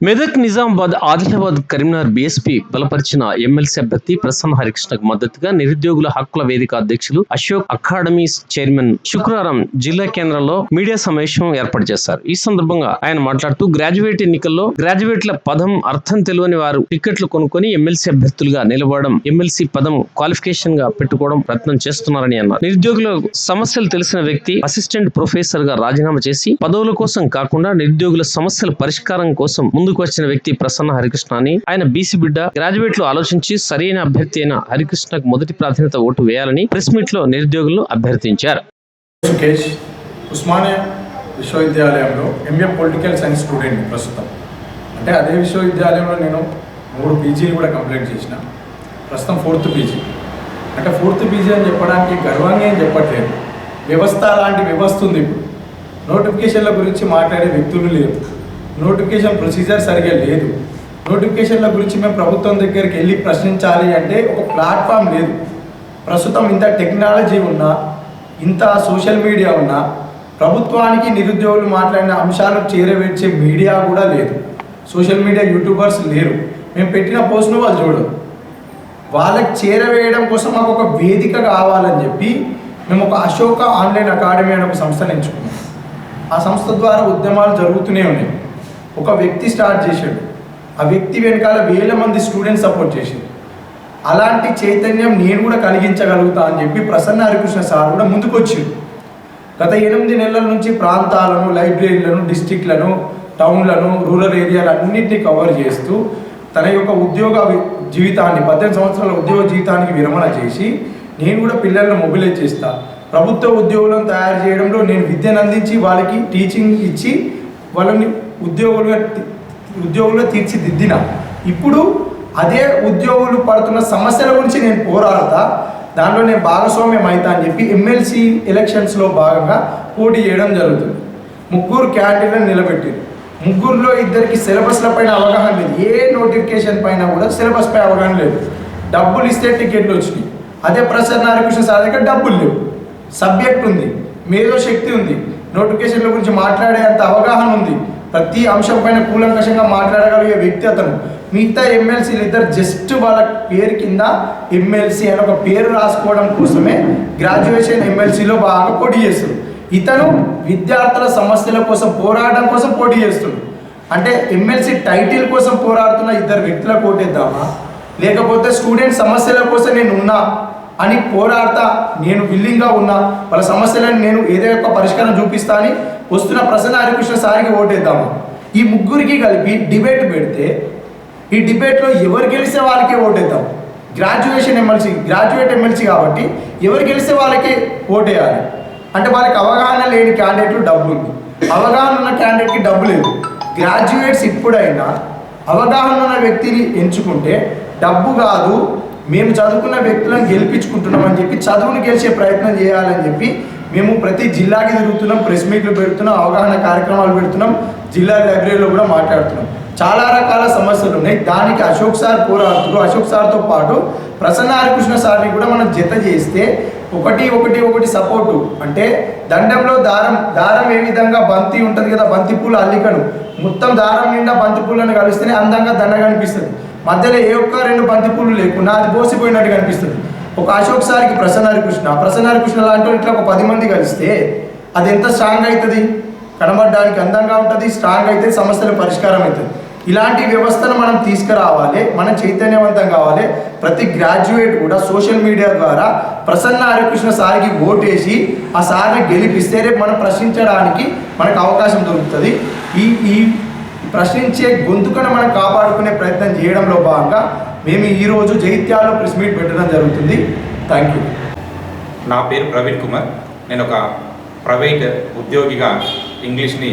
Medak Nizamabad Adilabad Karimnagar BSP బలపరిచిన MLC అభ్యర్థి ప్రసన్న హరికృష్ణకు మద్దతుగా నిరుద్యోగుల హక్కుల వేదిక అధ్యక్షులు అశోక్ అకాడమీ చైర్మన్ శుక్రవారం జిల్లా కేంద్రంలో మీడియా సమావేశం ఏర్పాటు చేశారు. ఈ సందర్భంగా ఆయన మాట్లాడుతూ గ్రాడ్యుయేట్ ఎన్నికల్లో గ్రాడ్యుయేట్ల పదం అర్థం తెలియని వారు టికెట్లు కొనుక్కొని ఎమ్మెల్సీ అభ్యర్థులుగా నిలబడడం ఎమ్మెల్సీ పదం క్వాలిఫికేషన్గా పెట్టుకోవడం ప్రయత్నం చేస్తున్నారని అన్నారు. నిరుద్యోగుల సమస్యలు తెలిసిన వ్యక్తి అసిస్టెంట్ ప్రొఫెసర్గా రాజీనామా చేసి పదవుల కోసం కాకుండా నిరుద్యోగుల సమస్యల పరిష్కారం కోసం ముందుకు వచ్చిన వ్యక్తి ప్రసన్న హరికృష్ణ అని ఆయన బీసీ బిడ్డ గ్రాడ్యుయేట్లు ఆలోచించి సరైన అభ్యర్థి అయిన హరికృష్ణకు మొదటి ప్రాధాన్యత ఓటు వేయాలని ప్రెస్ మీట్లో నిరుద్యోగులు అభ్యర్థించారు. ఉస్మానియా విశ్వవిద్యాలయంలో ఎంఏ పొలిటికల్ సైన్స్ స్టూడెంట్ ప్రస్తుతం. అంటే అదే విశ్వవిద్యాలయంలో నేను మూడు పీజీలు కూడా కంప్లీట్ చేసిన. ప్రస్తుతం ఫోర్త్ పీజీ. అంటే ఫోర్త్ పీజీ అని చెప్పడానికి గర్వంగా ఏం చెప్పట్లేదు. వ్యవస్థ లాంటి వ్యవస్థ ఉంది ఇప్పుడు. నోటిఫికేషన్ల గురించి మాట్లాడే వ్యక్తులు లేరు. నోటిఫికేషన్ ప్రొసీజర్ సరిగా లేదు. నోటిఫికేషన్ల గురించి మేము ప్రభుత్వం దగ్గరికి వెళ్ళి ప్రశ్నించాలి అంటే ఒక ప్లాట్ఫామ్ లేదు. ప్రస్తుతం ఇంత టెక్నాలజీ ఉన్నా ఇంత సోషల్ మీడియా ఉన్నా ప్రభుత్వానికి నిరుద్యోగులు మాట్లాడిన అంశాలు చేరవేర్చే మీడియా కూడా లేదు. సోషల్ మీడియా యూట్యూబర్స్ లేరు. మేము పెట్టిన పోస్ట్ను వాళ్ళు చూడరు. వాళ్ళకి చేరవేయడం కోసం మాకు ఒక వేదిక కావాలని చెప్పి మేము ఒక అశోక ఆన్లైన్ అకాడమీ అనే ఒక సంస్థను ఎంచుకున్నాం. ఆ సంస్థ ద్వారా ఉద్యమాలు జరుగుతూనే ఉన్నాయి. ఒక వ్యక్తి స్టార్ట్ చేశాడు. ఆ వ్యక్తి వెనకాల వేల మంది స్టూడెంట్స్ సపోర్ట్ చేశారు అలాంటి చైతన్యం నేను కూడా కలిగించగలుగుతా అని చెప్పి ప్రసన్న హరికృష్ణ సార్ కూడా ముందుకొచ్చాడు గత ఎనిమిది నెలల నుంచి ప్రాంతాలను లైబ్రరీలను డిస్టిక్లను టౌన్లను రూరల్ ఏరియాలు అన్నింటినీ కవర్ చేస్తూ తన యొక్క ఉద్యోగ జీవితాన్ని పద్దెనిమిది సంవత్సరాల ఉద్యోగ జీవితానికి విరమణ చేసి నేను కూడా పిల్లలను మొబిలైజ్ చేస్తా. ప్రభుత్వ ఉద్యోగులను తయారు చేయడంలో నేను విద్యను అందించి వాళ్ళకి టీచింగ్ ఇచ్చి వాళ్ళని ఉద్యోగులుగా ఉద్యోగులుగా తీర్చిదిద్దిన. ఇప్పుడు అదే ఉద్యోగులు పడుతున్న సమస్యల గురించి నేను పోరాడతా. దాంట్లో నేను భాగస్వామ్యం అవుతా అని చెప్పి ఎమ్మెల్సీ ఎలక్షన్స్లో భాగంగా పోటీ చేయడం జరుగుతుంది. ముగ్గురు క్యాండిడేట్లను నిలబెట్టింది ముగ్గురులో ఇద్దరికి సిలబస్ల పైన అవగాహన లేదు. ఏ నోటిఫికేషన్ పైన కూడా సిలబస్ పై అవగాహన లేదు. డబ్బులు ఇస్తే టికెట్లు వచ్చినాయి. అదే ప్రసన్న హరికృష్ణ సార్ దగ్గర డబ్బులు లేవు. సబ్జెక్ట్ ఉంది. మేధో శక్తి ఉంది. నోటిఫికేషన్ల గురించి మాట్లాడే అంత అవగాహన ఉంది. ప్రతి అంశం పైన కూలంకషంగా మాట్లాడగలిగే వ్యక్తి అతను. మిగతా ఎమ్మెల్సీలు ఇద్దరు జస్ట్ వాళ్ళ పేరు కింద ఎమ్మెల్సీ అని ఒక పేరు రాసుకోవడం కోసమే గ్రాడ్యుయేషన్ ఎమ్మెల్సీలో బాగా పోటీ చేస్తుంది ఇతను విద్యార్థుల సమస్యల కోసం పోరాటం కోసం పోటీ చేస్తుంది అంటే ఎమ్మెల్సీ టైటిల్ కోసం పోరాడుతున్న ఇద్దరు వ్యక్తుల కోటేద్దామా లేకపోతే స్టూడెంట్ సమస్యల కోసం నేను ఉన్నా? అని పోరాడతా నేను విల్లింగ్గా ఉన్నా. వాళ్ళ సమస్యలను నేను ఏదో ఒక పరిష్కారం చూపిస్తా అని వస్తున్న ప్రసన్న హరికృష్ణ సారికి ఓటేద్దాము. ఈ ముగ్గురికి కలిపి డిబేట్ పెడితే ఈ డిబేట్లో ఎవరు గెలిస్తే వాళ్ళకే ఓటేద్దాం. గ్రాడ్యుయేషన్ ఎమ్మెల్సీ గ్రాడ్యుయేట్ ఎమ్మెల్సీ కాబట్టి ఎవరు గెలిస్తే వాళ్ళకే ఓటేయాలి. అంటే వాళ్ళకి అవగాహన లేని క్యాండిడేట్లు డబ్బు ఉంది. అవగాహన ఉన్న క్యాండిడేట్కి డబ్బు లేదు. గ్రాడ్యుయేట్స్ ఇప్పుడైనా అవగాహన ఉన్న వ్యక్తిని ఎంచుకుంటే డబ్బు కాదు మేము చదువుకున్న వ్యక్తులను గెలిపించుకుంటున్నాం అని చెప్పి చదువును గెలిచే ప్రయత్నం చేయాలని చెప్పి మేము ప్రతి జిల్లాకి తిరుగుతున్నాం ప్రెస్ మీట్లు పెడుతున్నాం అవగాహన కార్యక్రమాలు పెడుతున్నాం జిల్లా లైబ్రరీలో కూడా మాట్లాడుతున్నాం. చాలా రకాల సమస్యలు ఉన్నాయి. దానికి అశోక్ సార్ పోరాడుతున్నారు. అశోక్ సార్తో పాటు ప్రసన్న హరికృష్ణ సార్ని కూడా మనం జత చేస్తే ఒకటి ఒకటి ఒకటి సపోర్టు అంటే దండంలో దారం దారం ఏ విధంగా బంతి ఉంటుంది కదా బంతి పూల అల్లికను. మొత్తం దారం నిండా బంతి పూలను కలిస్తేనే అందంగా దండ కనిపిస్తుంది మధ్యలో ఏ ఒక్క రెండు బంతి పూలు లేకుండా అది పోసిపోయినట్టు కనిపిస్తుంది. ఒక అశోక్ సార్కి ప్రసన్న హరికృష్ణ ప్రసన్న హరికృష్ణ లాంటి ఇట్లా ఒక పది మంది కలిస్తే అది ఎంత స్ట్రాంగ్ అవుతుంది కనబడడానికి అందంగా ఉంటుంది స్ట్రాంగ్ అయితే సమస్యల పరిష్కారం అవుతుంది ఇలాంటి వ్యవస్థను మనం తీసుకురావాలి మనం చైతన్యవంతం కావాలి. ప్రతి గ్రాడ్యుయేట్ కూడా సోషల్ మీడియా ద్వారా ప్రసన్న హరికృష్ణ సార్కి ఓటేసి ఆ సార్ని గెలిపిస్తే రేపు మనం ప్రశ్నించడానికి మనకు అవకాశం దొరుకుతుంది. ఈ ఈ ప్రశ్నించే గొంతుకను మనం కాపాడుకునే ప్రయత్నం చేయడంలో భాగంగా మేము ఈరోజు జైత్యాలో ప్రెస్ మీట్ పెట్టడం జరుగుతుంది. థ్యాంక్ యూ నా పేరు ప్రవీణ్ కుమార్. నేను ఒక ప్రైవేట్ ఉద్యోగిగా ఇంగ్లీష్ని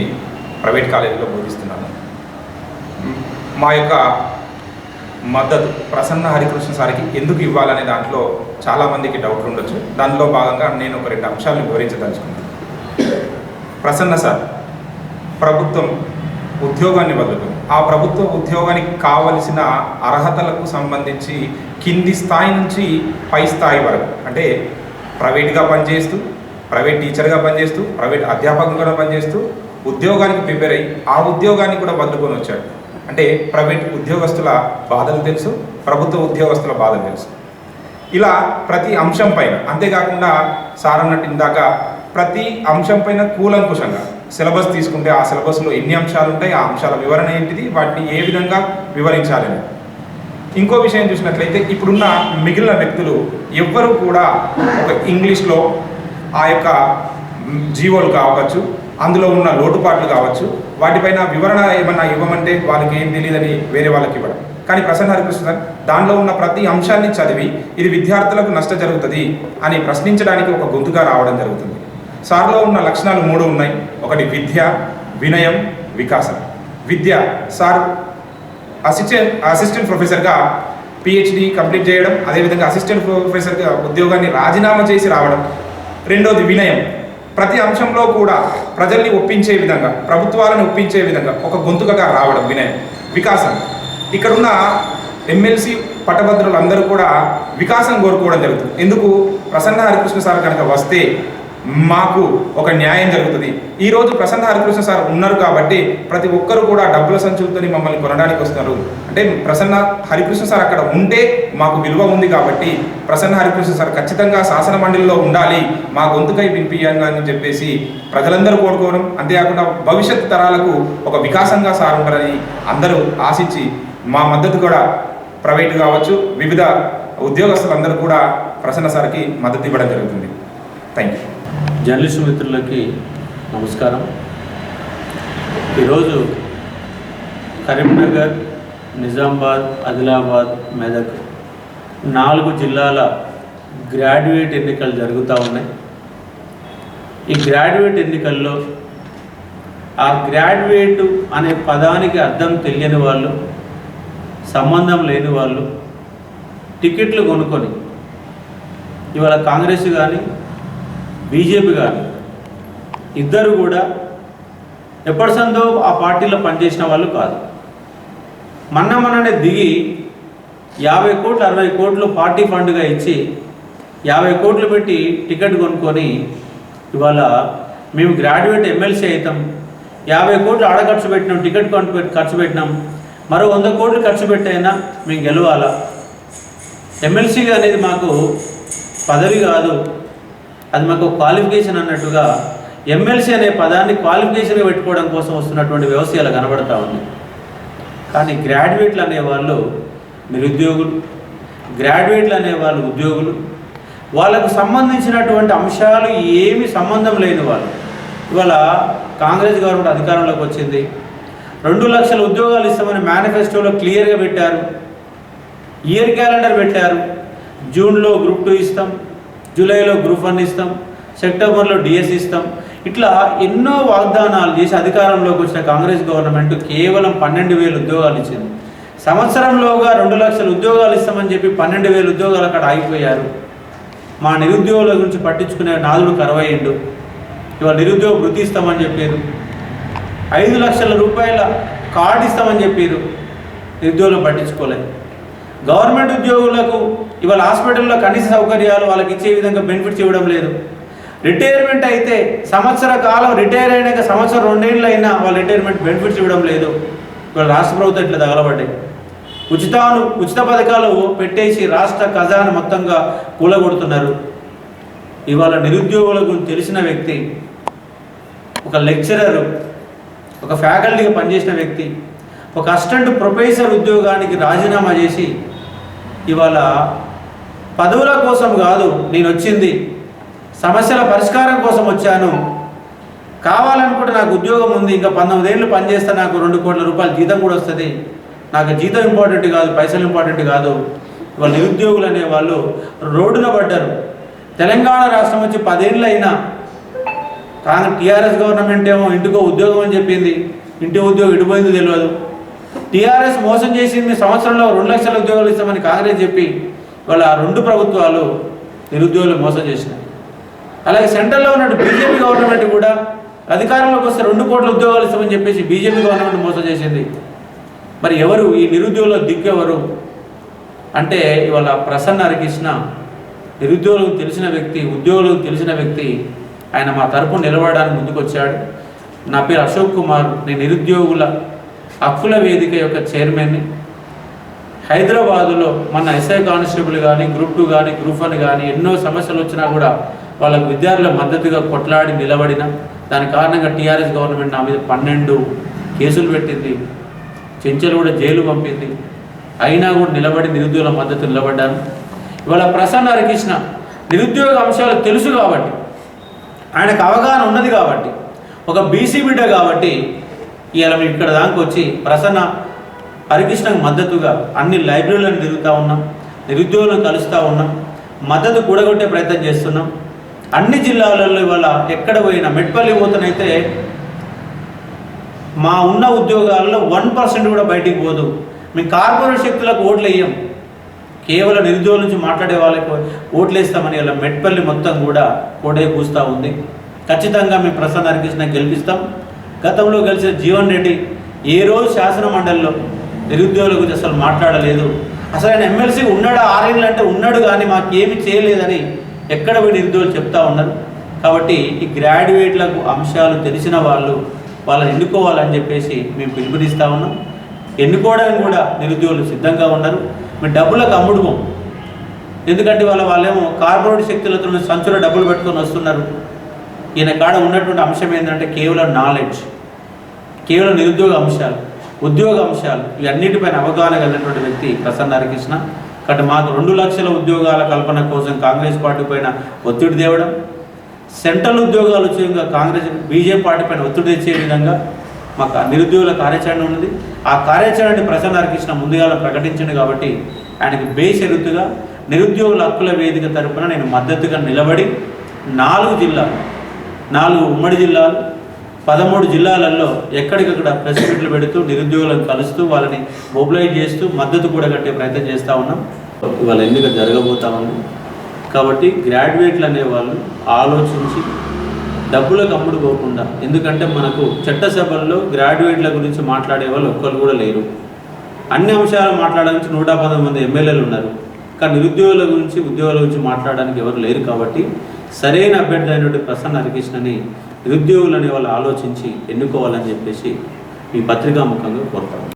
ప్రైవేట్ కాలేజీలో బోధిస్తున్నాను. మా యొక్క మద్దతు ప్రసన్న హరికృష్ణ సార్కి ఎందుకు ఇవ్వాలనే దాంట్లో చాలామందికి డౌట్లు ఉండొచ్చు. దానిలో భాగంగా నేను ఒక రెండు అంశాలను వివరించదలుచుకున్నాను. ప్రసన్న సార్ ప్రభుత్వం ఉద్యోగాన్ని వదులుతుంది ఆ ప్రభుత్వ ఉద్యోగానికి కావలసిన అర్హతలకు సంబంధించి కింది స్థాయి నుంచి పై స్థాయి వరకు. అంటే ప్రైవేట్గా పనిచేస్తూ ప్రైవేట్ టీచర్గా పనిచేస్తూ ప్రైవేట్ అధ్యాపకంగా పనిచేస్తూ ఉద్యోగానికి ప్రిపేర్ అయ్యి ఆ ఉద్యోగాన్ని కూడా వదులుకొని వచ్చాడు. అంటే ప్రైవేట్ ఉద్యోగస్తుల బాధలు తెలుసు ప్రభుత్వ ఉద్యోగస్తుల బాధలు తెలుసు. ఇలా ప్రతి అంశం పైన అంతేకాకుండా సార్ అన్నట్టు ఇందాక ప్రతి అంశం పైన కూలంకుశంగా సిలబస్ తీసుకుంటే ఆ సిలబస్లో ఎన్ని అంశాలు ఉంటాయి ఆ అంశాల వివరణ ఏంటిది వాటిని ఏ విధంగా వివరించాలని. ఇంకో విషయం చూసినట్లయితే ఇప్పుడున్న మిగిలిన వ్యక్తులు ఎవ్వరూ కూడా ఒక ఇంగ్లీష్లో ఆ యొక్క జీవోలు కావచ్చు అందులో ఉన్న లోటుపాట్లు కావచ్చు వాటిపైన వివరణ ఏమన్నా ఇవ్వమంటే వాళ్ళకి ఏం తెలియదని వేరే వాళ్ళకి ఇవ్వడం. కానీ ప్రసన్న హరికృష్ణ దానిలో ఉన్న ప్రతి అంశాన్ని చదివి ఇది విద్యార్థులకు నష్టం జరుగుతుంది అని ప్రశ్నించడానికి ఒక గొంతుగా రావడం జరుగుతుంది. సార్లో ఉన్న లక్షణాలు మూడు ఉన్నాయి. ఒకటి విద్య వినయం వికాసం. విద్య సార్ అసిస్టెంట్ అసిస్టెంట్ ప్రొఫెసర్గా పిహెచ్డి కంప్లీట్ చేయడం అదేవిధంగా అసిస్టెంట్ ప్రొఫెసర్గా ఉద్యోగాన్ని రాజీనామా చేసి రావడం. రెండోది వినయం. ప్రతి అంశంలో కూడా ప్రజల్ని ఒప్పించే విధంగా ప్రభుత్వాలను ఒప్పించే విధంగా ఒక గొంతుకగా రావడం వినయం. వికాసం. ఇక్కడున్న ఎమ్మెల్సీ పట్టభద్రులందరూ కూడా వికాసం కోరుకోవడం జరుగుతుంది. ఎందుకు? ప్రసన్న హరికృష్ణ సార్ కనుక వస్తే మాకు ఒక న్యాయం జరుగుతుంది. ఈరోజు ప్రసన్న హరికృష్ణ సార్ ఉన్నారు కాబట్టి ప్రతి ఒక్కరు కూడా డబ్బుల సంచులతో మమ్మల్ని కొనడానికి వస్తున్నారు. అంటే ప్రసన్న హరికృష్ణ సార్ అక్కడ ఉంటే మాకు విలువ ఉంది కాబట్టి ప్రసన్న హరికృష్ణ సార్ ఖచ్చితంగా శాసన మండలిలో ఉండాలి మా గొంతుకై వినిపించాలి అని చెప్పేసి ప్రజలందరూ కోరుకోవడం అంతేకాకుండా భవిష్యత్ తరాలకు ఒక వికాసంగా సార్ ఉంటారని అందరూ ఆశించి మా మద్దతు కూడా ప్రైవేట్ కావచ్చు వివిధ ఉద్యోగస్తులందరూ కూడా ప్రసన్న సార్కి మద్దతు ఇవ్వడం జరుగుతుంది. థ్యాంక్ యూ జర్నలిస్ట్ మిత్రులకి నమస్కారం. ఈరోజు కరీంనగర్ నిజామాబాద్ ఆదిలాబాద్ మెదక్ నాలుగు జిల్లాల గ్రాడ్యుయేట్ ఎన్నికలు జరుగుతూ ఉన్నాయి. ఈ గ్రాడ్యుయేట్ ఎన్నికల్లో ఆ గ్రాడ్యుయేట్ అనే పదానికి అర్థం తెలియని వాళ్ళు సంబంధం లేని వాళ్ళు టికెట్లు కొనుక్కొని ఇవాళ కాంగ్రెస్ కానీ బీజేపీ గారు. ఇద్దరు కూడా ఎప్పటి సందో ఆ పార్టీలో పనిచేసిన వాళ్ళు కాదు. మన్న మననే దిగి యాభై కోట్లు అరవై కోట్లు పార్టీ ఫండ్గా ఇచ్చి యాభై కోట్లు పెట్టి టికెట్ కొనుక్కొని ఇవాళ మేము గ్రాడ్యుయేట్ ఎమ్మెల్సీ అవుతాం. యాభై కోట్లు ఆడ ఖర్చు పెట్టినాం టికెట్ కొను ఖర్చు పెట్టినాం. మరో వంద కోట్లు ఖర్చు పెట్టైనా మేము గెలవాలా? ఎమ్మెల్సీగా అనేది మాకు పదవి కాదు. అది మాకు క్వాలిఫికేషన్ అన్నట్టుగా ఎమ్మెల్సీ అనే పదాన్ని క్వాలిఫికేషన్ పెట్టుకోవడం కోసం వస్తున్నటువంటి వ్యవస్థ ఇలా కనబడతా ఉంది కానీ గ్రాడ్యుయేట్లు అనేవాళ్ళు నిరుద్యోగులు గ్రాడ్యుయేట్లు అనేవాళ్ళు ఉద్యోగులు వాళ్ళకు సంబంధించినటువంటి అంశాలు ఏమి సంబంధం లేని వాళ్ళు. ఇవాళ కాంగ్రెస్ గవర్నమెంట్ అధికారంలోకి వచ్చింది. రెండు లక్షల ఉద్యోగాలు ఇస్తామని మేనిఫెస్టోలో క్లియర్గా పెట్టారు. ఇయర్ క్యాలెండర్ పెట్టారు. జూన్లో గ్రూప్ టూ ఇస్తాం. జూలైలో గ్రూప్ వన్ ఇస్తాం సెప్టెంబర్లో డిఎస్ ఇస్తాం. ఇట్లా ఎన్నో వాగ్దానాలు చేసి అధికారంలోకి వచ్చిన కాంగ్రెస్ గవర్నమెంట్ కేవలం పన్నెండు వేలు ఉద్యోగాలు ఇచ్చింది. సంవత్సరంలోగా రెండు లక్షల ఉద్యోగాలు ఇస్తామని చెప్పి పన్నెండు వేల ఉద్యోగాలు అక్కడ ఆగిపోయారు. మా నిరుద్యోగుల గురించి పట్టించుకునే నాదుడు కరవయ్యండు. ఇవాళ నిరుద్యోగ వృత్తి ఇస్తామని చెప్పారు. ఐదు లక్షల రూపాయల కార్డు ఇస్తామని చెప్పారు. నిరుద్యోగులు పట్టించుకోలేదు. గవర్నమెంట్ ఉద్యోగులకు ఇవాళ హాస్పిటల్లో కనీస సౌకర్యాలు వాళ్ళకి ఇచ్చే విధంగా బెనిఫిట్స్ ఇవ్వడం లేదు. రిటైర్మెంట్ అయితే సంవత్సర కాలం రిటైర్ అయినాక సంవత్సరం రెండేళ్ళు అయినా వాళ్ళ రిటైర్మెంట్ బెనిఫిట్స్ ఇవ్వడం లేదు. ఇవాళ రాష్ట్ర ప్రభుత్వం ఇట్లా తగలబడ్డాయి. ఉచితాలు ఉచిత పథకాలు పెట్టేసి రాష్ట్ర ఖజానా మొత్తంగా కూలగొడుతున్నారు. ఇవాళ నిరుద్యోగుల గురించి తెలిసిన వ్యక్తి ఒక లెక్చరర్ ఒక ఫ్యాకల్టీగా పనిచేసిన వ్యక్తి ఒక అసిస్టెంట్ ప్రొఫెసర్ ఉద్యోగానికి రాజీనామా చేసి ఇవాళ పదవుల కోసం కాదు నేను వచ్చింది. సమస్యల పరిష్కారం కోసం వచ్చాను. కావాలనుకుంటే నాకు ఉద్యోగం ఉంది ఇంకా పంతొమ్మిది ఏళ్ళు పనిచేస్తే నాకు రెండు కోట్ల రూపాయలు జీతం కూడా వస్తుంది. నాకు జీతం ఇంపార్టెంట్ కాదు పైసలు ఇంపార్టెంట్ కాదు. ఇవాళ నిరుద్యోగులు అనే వాళ్ళు రోడ్డున పడ్డారు. తెలంగాణ రాష్ట్రం వచ్చి పదేళ్ళు అయినా కాంగ్రెస్ టీఆర్ఎస్ గవర్నమెంట్ ఏమో ఇంటికో ఉద్యోగం అని చెప్పింది. ఇంటి ఉద్యోగం ఇడిపోయింది తెలియదు. టీఆర్ఎస్ మోసం చేసింది సంవత్సరంలో రెండు లక్షల ఉద్యోగాలు ఇస్తామని కాంగ్రెస్ చెప్పి వాళ్ళ ఆ రెండు ప్రభుత్వాలు నిరుద్యోగులు మోసం చేసినాయి. అలాగే సెంట్రల్లో ఉన్నట్టు బీజేపీ గవర్నమెంట్ కూడా అధికారంలోకి వస్తే రెండు కోట్ల ఉద్యోగాలు ఇస్తామని చెప్పేసి బీజేపీ గవర్నమెంట్ మోసం చేసింది. మరి ఎవరు ఈ నిరుద్యోగుల దిగ్గెవరు అంటే ఇవాళ ప్రసన్న హరికృష్ణ నిరుద్యోగులకు తెలిసిన వ్యక్తి ఉద్యోగులకు తెలిసిన వ్యక్తి ఆయన మా తరపు నిలబడడానికి ముందుకు వచ్చాడు నా పేరు అశోక్ కుమార్ నేను నిరుద్యోగుల హక్కుల వేదిక యొక్క చైర్మన్ని. హైదరాబాదులో మన ఎస్ఐ కానిస్టేబుల్ కానీ గ్రూప్ టూ కానీ గ్రూప్ వన్ కానీ ఎన్నో సమస్యలు వచ్చినా కూడా వాళ్ళకు విద్యార్థుల మద్దతుగా కొట్లాడి నిలబడిన. దాని కారణంగా టీఆర్ఎస్ గవర్నమెంట్ నా మీద పన్నెండు కేసులు పెట్టింది. చెంచలు కూడా జైలు పంపింది. అయినా కూడా నిలబడి నిరుద్యోగుల మద్దతు నిలబడ్డాను. ఇవాళ ప్రసన్న హరికృష్ణ నిరుద్యోగ అంశాలు తెలుసు కాబట్టి ఆయనకు అవగాహన ఉన్నది కాబట్టి ఒక బీసీ బిడ్డ కాబట్టి ఇవాళ మేము ఇక్కడ దానికి వచ్చి ప్రసన్న హరికృష్ణకు మద్దతుగా అన్ని లైబ్రరీలను తిరుగుతూ ఉన్నాం నిరుద్యోగులను కలుస్తూ ఉన్నాం మద్దతు కూడగొట్టే ప్రయత్నం చేస్తున్నాం. అన్ని జిల్లాలలో ఇవాళ ఎక్కడ పోయినా మెట్పల్లి పోతనైతే మా ఉన్న ఉద్యోగాలలో వన్ పర్సెంట్ కూడా బయటికి పోదు. మేము కార్పొరేట్ శక్తులకు ఓట్లు వేయం. కేవలం నిరుద్యోగుల నుంచి మాట్లాడే వాళ్ళకి ఓట్లు వేస్తామని ఇలా మెట్పల్లి మొత్తం కూడా కోటే కూస్తూ ఉంది. ఖచ్చితంగా మేము ప్రసన్న హరికృష్ణ గెలిపిస్తాం. గతంలో కలిసిన జీవన్ రెడ్డి ఏ రోజు శాసన మండలిలో నిరుద్యోగుల గురించి అసలు మాట్లాడలేదు. అసలు ఆయన ఎమ్మెల్సీ ఉన్నాడా ఆరేళ్ళు అంటే ఉన్నాడు కానీ మాకేమి చేయలేదని ఎక్కడ పోయి నిరుద్యోగులు చెప్తా ఉన్నారు. కాబట్టి ఈ గ్రాడ్యుయేట్లకు అంశాలు తెలిసిన వాళ్ళు వాళ్ళని ఎన్నుకోవాలని చెప్పేసి మేము పిలుపునిస్తూ ఉన్నాం. ఎన్నుకోవడానికి కూడా నిరుద్యోగులు సిద్ధంగా ఉన్నారు. మేము డబ్బులకు అమ్ముడుకోం ఎందుకంటే వాళ్ళ వాళ్ళేమో కార్పొరేట్ శక్తులతో సంచుల డబ్బులు పెట్టుకొని వస్తున్నారు. ఈయన కాడ ఉన్నటువంటి అంశం ఏంటంటే కేవలం నాలెడ్జ్ కేవలం నిరుద్యోగ అంశాలు ఉద్యోగ అంశాలు ఇవన్నిటిపైన అవగాహన కలిగినటువంటి వ్యక్తి ప్రసన్న హరికృష్ణ. కాబట్టి మాకు రెండు లక్షల ఉద్యోగాల కల్పన కోసం కాంగ్రెస్ పార్టీ పైన ఒత్తిడి తేవడం సెంట్రల్ ఉద్యోగాలు వచ్చే విధంగా కాంగ్రెస్ బీజేపీ పార్టీ పైన ఒత్తిడి తెచ్చే విధంగా మాకు నిరుద్యోగుల కార్యాచరణ ఉన్నది. ఆ కార్యాచరణని ప్రసన్న హరికృష్ణ ముందుగా ప్రకటించింది కాబట్టి ఆయనకు బేషరతుగా నిరుద్యోగుల హక్కుల వేదిక తరపున నేను మద్దతుగా నిలబడి నాలుగు జిల్లాలు నాలుగు ఉమ్మడి జిల్లాలు పదమూడు జిల్లాలలో ఎక్కడికక్కడ ప్రెస్ మీట్లు పెడుతూ నిరుద్యోగులను కలుస్తూ వాళ్ళని మొబిలైజ్ చేస్తూ మద్దతు కూడా కట్టే ప్రయత్నం చేస్తూ ఉన్నాం. వాళ్ళ ఎన్నిక జరగబోతా ఉంది. కాబట్టి గ్రాడ్యుయేట్లు అనేవాళ్ళు ఆలోచించి డబ్బులకు అమ్ముడు పోకుండా ఎందుకంటే మనకు చట్టసభల్లో గ్రాడ్యుయేట్ల గురించి మాట్లాడే వాళ్ళు ఒక్కరు కూడా లేరు. అన్ని అంశాలు మాట్లాడడానికి నూట పదహారు మంది ఎమ్మెల్యేలు ఉన్నారు. కానీ నిరుద్యోగుల గురించి ఉద్యోగుల గురించి మాట్లాడడానికి ఎవరు లేరు కాబట్టి సరైన అభ్యర్థి అయినటువంటి ప్రసన్న హరికృష్ణని నిరుద్యోగులు అనే వాళ్ళు ఆలోచించి ఎన్నుకోవాలని చెప్పేసి ఈ పత్రికా ముఖంగా కోరుతాను